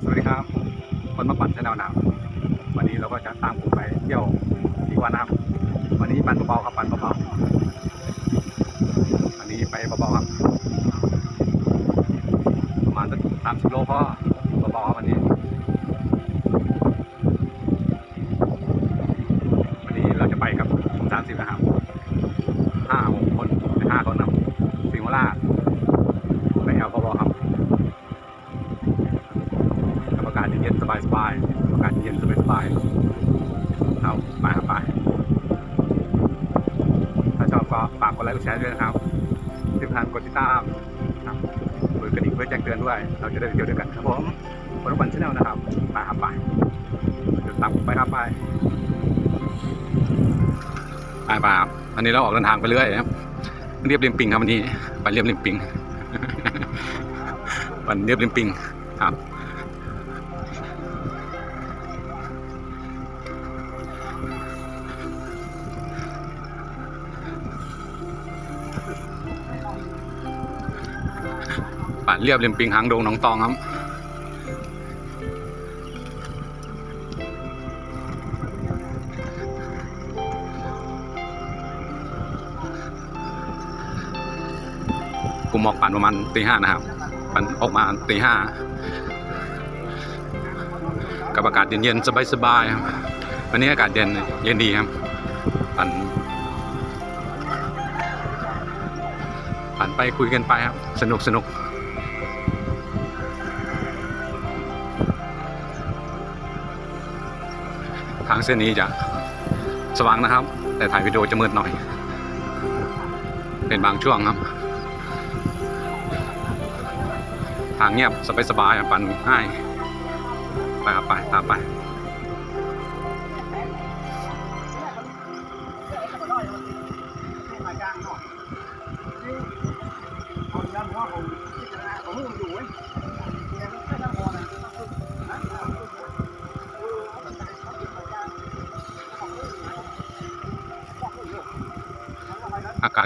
สวัสดีครับ คนมาปั่นชาแนลหนาววันนี้เราก็จะตามผมไปเที่ยวที่ว่าน้ำวันนี้ปั่นเบาๆครับปั่นเบาๆวันนี้ไปเบาๆครับ ประมาณสักสามสิบโลพอเบาๆครับวันนี้นี้เราจะไปกับผมสามสิบนะครับห้าหกคนหรือห้าคนครับสิงห์วราชไปแอลพอครับ เย็นๆสบายอากาศเย็นสบายๆเอาไปไปถ้าชอบก็ฝากกดไลค์กดแชร์ด้วยนะครับที่สำคัญกดติดตามครับกดกระดิ่งเพื่อแจ้งเตือนด้วย เราจะได้ไปเที่ยวด้วยกันครับผมคนรันชแนลนะครับไปครับไปเดี๋ยวตามผมไปครับไปไปไปอันนี้เราออกเดินทางไปเรื่อยครับเรียบเรียมปิงครับวันนี้ไปเรียบเรียมปิงวันเรียบเรียมปิงครับ เรียบริมปิงหางดงหนองตองครับกลุ่มออกปั่นประมาณตีห้านะครับ ปั่นออกมาตีห้ากับอากาศเย็นๆสบายๆครับวันนี้อากาศเย็นเย็นดีครับปั่นผ่านไปคุยกันไปครับ สนุกสนุกางเส้นนี้จะสว่างนะครับ แต่ถ่ายวิดีโอจะมืดหน่อย เป็นบางช่วงครับ ทางเงียบสบายๆปั่นง่ายไปครับไปตามไป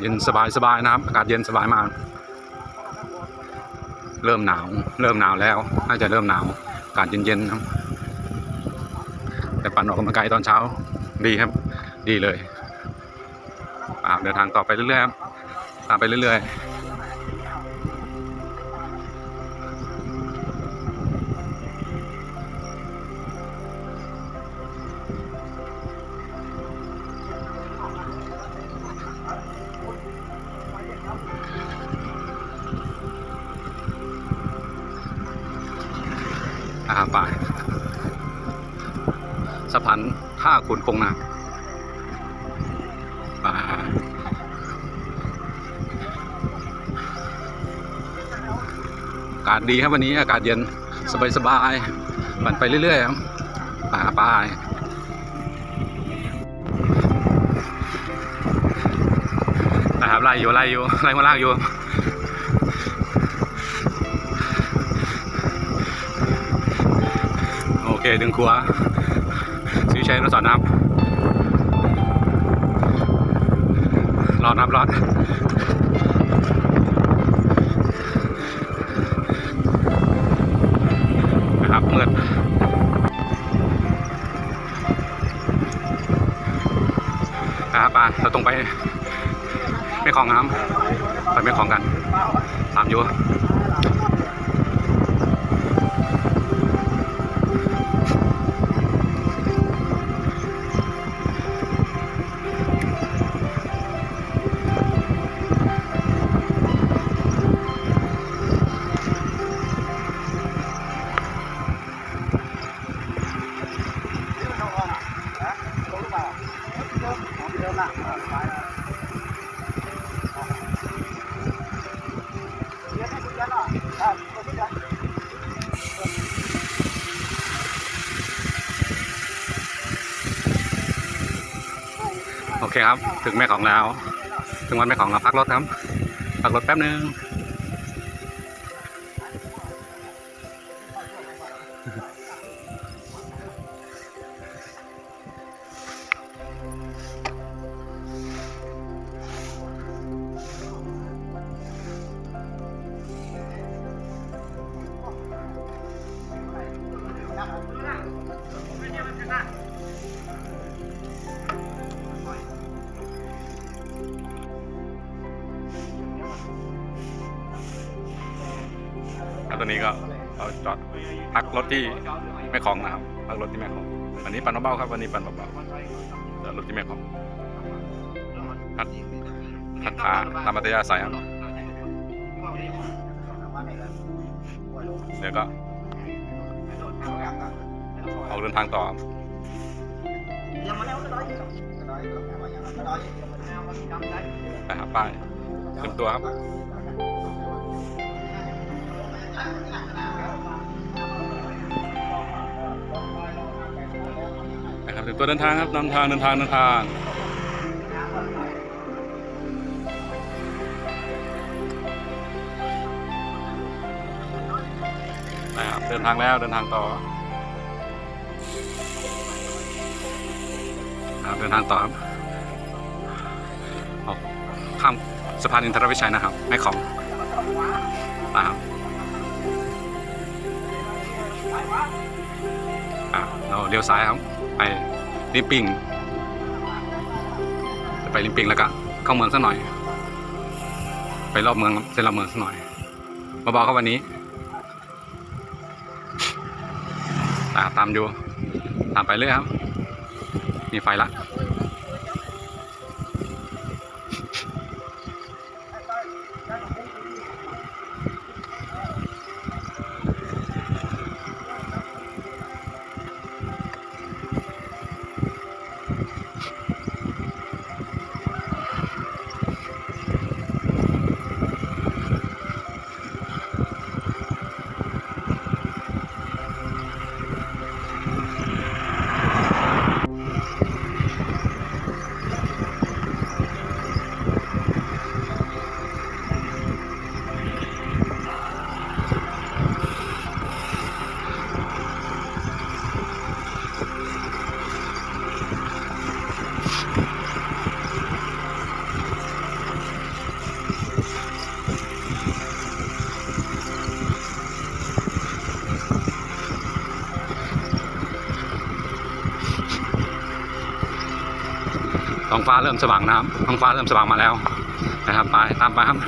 เย็นสบายสบายๆนะครับ อากาศเย็นสบายมาก เริ่มหนาว เริ่มหนาวแล้ว น่าจะเริ่มหนาว อากาศเย็นๆครับ แต่ปั่นออกกำลังกายตอนเช้า ดีครับ ดีเลยอ่าเดินทางต่อไปเรื่อยๆครับ ตามไปเรื่อยๆ อ่าสะพานท่าขุนคงนาป่าอากาศดีครับวันนี้อากาศเย็นสบายๆปั่นไปเรื่อยๆครับป่าป่านะครับไล่อยู่ไล่อยู่ไล่มาลากอยู่ เคดึงครัวซื้อใช้รถสอนน้ำรอดครับรอดนะครับเมื่อนะครับไปเราตรงไปไม่คลองน้ำไปไม่คลองกันตามอยู่ เคครับ ถึงแม่ของแล้ว ถึงวันแม่ของแล้วพักรถครับ พักรถแป๊บนึง วตอนนี้ก็เราจอดพักรถที่แม่ของนะครับพักรถที่แม่ของ วันนี้ปั่นเบาๆครับ วันนี้ปั่นเบาๆจอดรถที่แม่ของพัดพัดขาตามมัธยาศัยครับเดี๋ยวก็ออกเดินทางต่อไปหาป้ายเตรียมตัวครับ นะครับถึงตัวเดินทางครับนำทางเดินทางเดินทางนะครับเดินทางแล้วเดินทางต่อครับเดินทางต่อครับออกข้ามสะพานอินทรวิชัยนะครับแม่ของ เราเลี้ยวซ้ายครับ ไปลิมปิงจะไปลิมปิงแล้วก็เข้าเมืองสักหน่อย ไปรอบเมืองเส้นรอบเมืองสักหน่อยมาบอกครับวันนี้ตามอยู่ตามไปเรื่อยครับ มีไฟละ ฟ้าเริ่มสว่างนะครับท้องฟ้าเริ่มสว่างมาแล้วนะครับไปตามไปครับ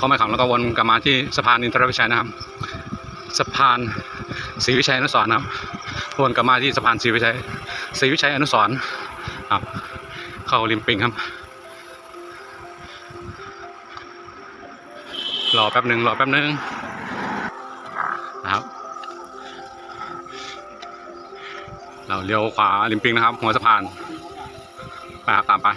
เข้ามาขับแล้วก็วนกลับมาที่สะพานอินทรวิชัยนะครับ สะพานศรีวิชัยอนุสรนะครับวนกลับมาที่สะพานศรีวิชัยศรีวิชัยอนุสรครับเข้าริมปิงครับรอแป๊บหนึ่งรอแป๊บหนึ่งนะครับ เราเลี้ยวขวาริมปิงนะครับ หัวสะพานไปครับตามไป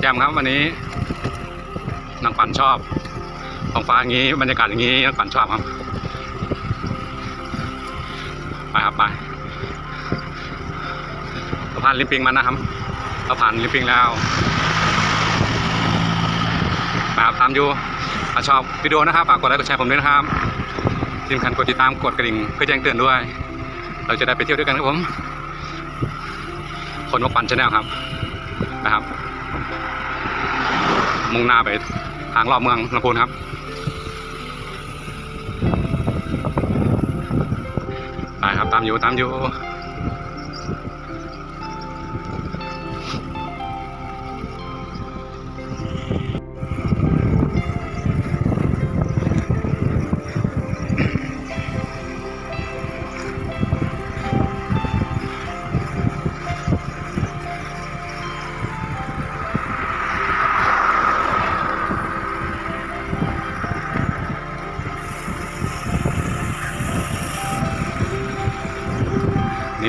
แจมครับวันนี้นางปั่นชอบท้องฟ้าอย่างนี้บรรยากาศอย่างนี้นางปั่นชอบครับไปครับไปเราผ่านลิมปิงมานะครับเราผ่านลิมปิงแล้วไปครับตามอยู่ถ้าชอบวิดีโอนะครับฝากกดไลค์กดแชร์ผมด้วยนะครับที่สำคัญกดติดตามกดกระดิ่งเพื่อแจ้งเตือนด้วย เราจะได้ไปเที่ยวด้วยกันครับผม คนมาปั่นชาแนลครับนะครับ มุ่งหน้าไปทางรอบเมืองลำพูนครับ ไปครับตามอยู่ตามอยู่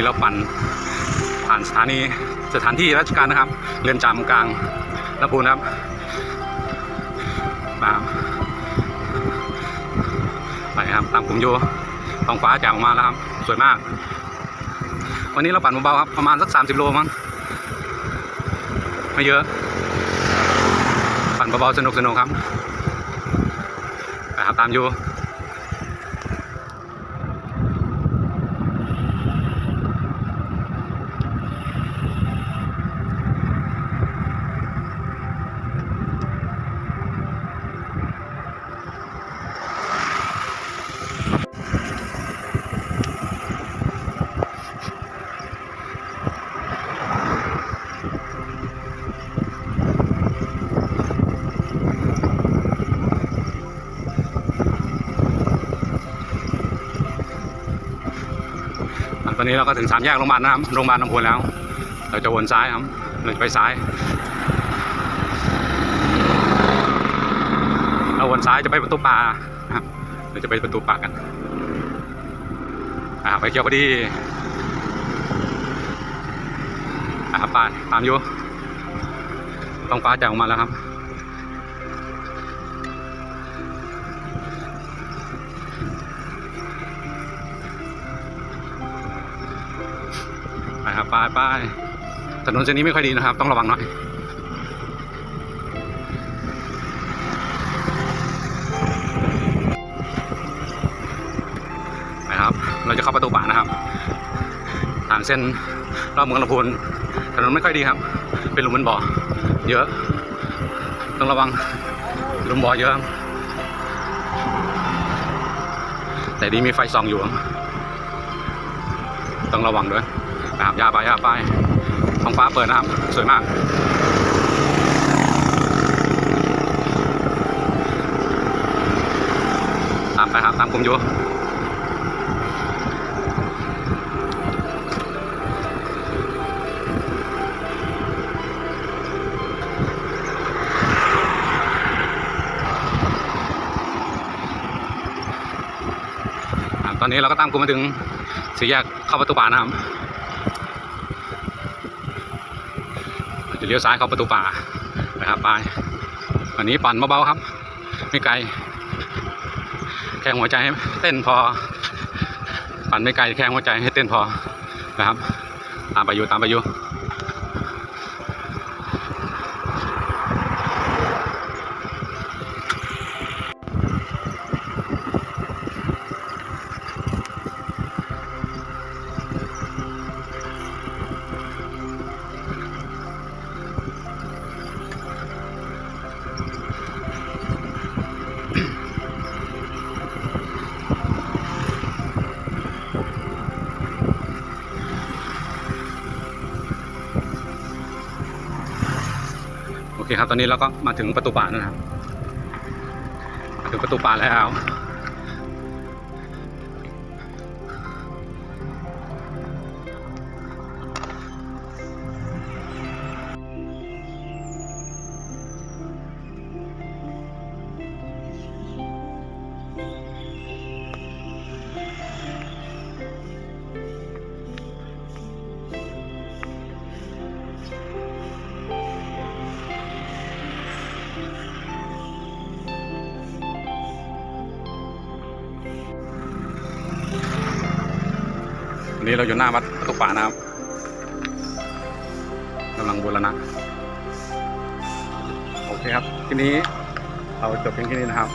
เราปั่นผ่านสถานีสถานที่ราชการนะครับ เรือนจำกลางลำพูนครับมาไปครับตามผมอยู่ท้องฟ้าแจ่มออกมาแล้วครับ สวยมาก วันนี้เราปั่นเบาๆครับ ประมาณสัก 30 โลมั้งไม่เยอะ ปั่นเบาๆสนุกๆครับไปครับตามอยู่ อนนี้เราก็ถึงสามแยกโรงพยาบาลนะครับโรงพยาบาลลำพูนแล้ว เราจะวนซ้ายครับ เราจะไปซ้าย เราวนซ้ายจะไปประตูป่าครับเราจะไปประตูป่ากันอ่าไปเกี่ยวพอดีอ่าไปตามอยู่ต้องฟ้าแจ่มออกมาแล้วครับ ปครับไปไปถนนเส้นนี้ไม่ค่อยดีนะครับ ต้องระวังหน่อยนะครับ เราจะเข้าประตูป่านะครับ ทางเส้นรอบเมืองลำพูนถนนไม่ค่อยดีครับ เป็นหลุมเป็นบ่อ เยอะ ต้องระวังหลุมบ่อเยอะ แต่ดีมีไฟส่องอยู่ครับต้องระวังด้วย นะครับยาไปยาไปท้องฟ้าเปิดนะครับ สวยมากตามไปครับตามผมอยู่อะตอนนี้เราก็ตามกูมาถึงสี่แยกเข้าประตูป่านะครับ เลี้ยวซ้ายเข้าประตูป่านะครับไปวันนี้ปั่นเบาๆครับ ไม่ไกล แค่หัวใจให้เต้นพอ ปั่นไม่ไกลแค่หัวใจให้เต้นพอนะครับ ตามไปอยู่ตามไปอยู่ เคครับ ตอนนี้เราก็มาถึงประตูป่าแล้วนะครับ มาถึงประตูป่าแล้ว นี้เราอยู่หน้าวัดตูป่านะครับกำลังบูรณะโอเคครับ ทีนี้เราจบเพียงแค่นี้นะครับ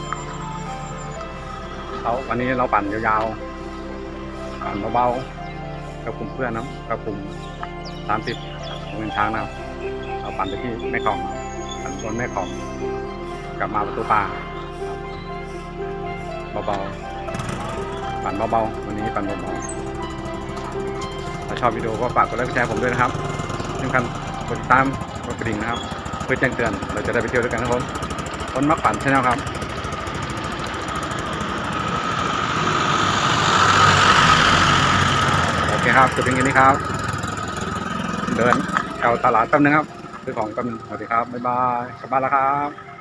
เราวันนี้เราปั่นยาวๆปั่นเบาๆกับกลุ่มเพื่อนนะครับกับกลุ่มสามสิบของเงินช้างนะครับเราปั่นไปที่แม่กองปั่นสวนแม่กองกลับมาประตูป่าเบาๆปั่นเบาๆวันนี้ปั่นเบาๆ ถ้าชอบวิดีโอก็ฝากกดไลค์กดแชร์ผมด้วยนะครับสำคัญกดติดตามกดกระดิ่งนะครับ เพื่อแจ้งเตือนเราจะได้ไปเที่ยวด้วยกันนะครับคนมักปั่นชแนลครับโอเคครับจบเพียงแค่นี้ครับ เดินเข้าตลาดแป๊บนึงครับซื้อของแป๊บนึงสวัสดีครับบ๊ายบายกลับบ้านแล้วครับ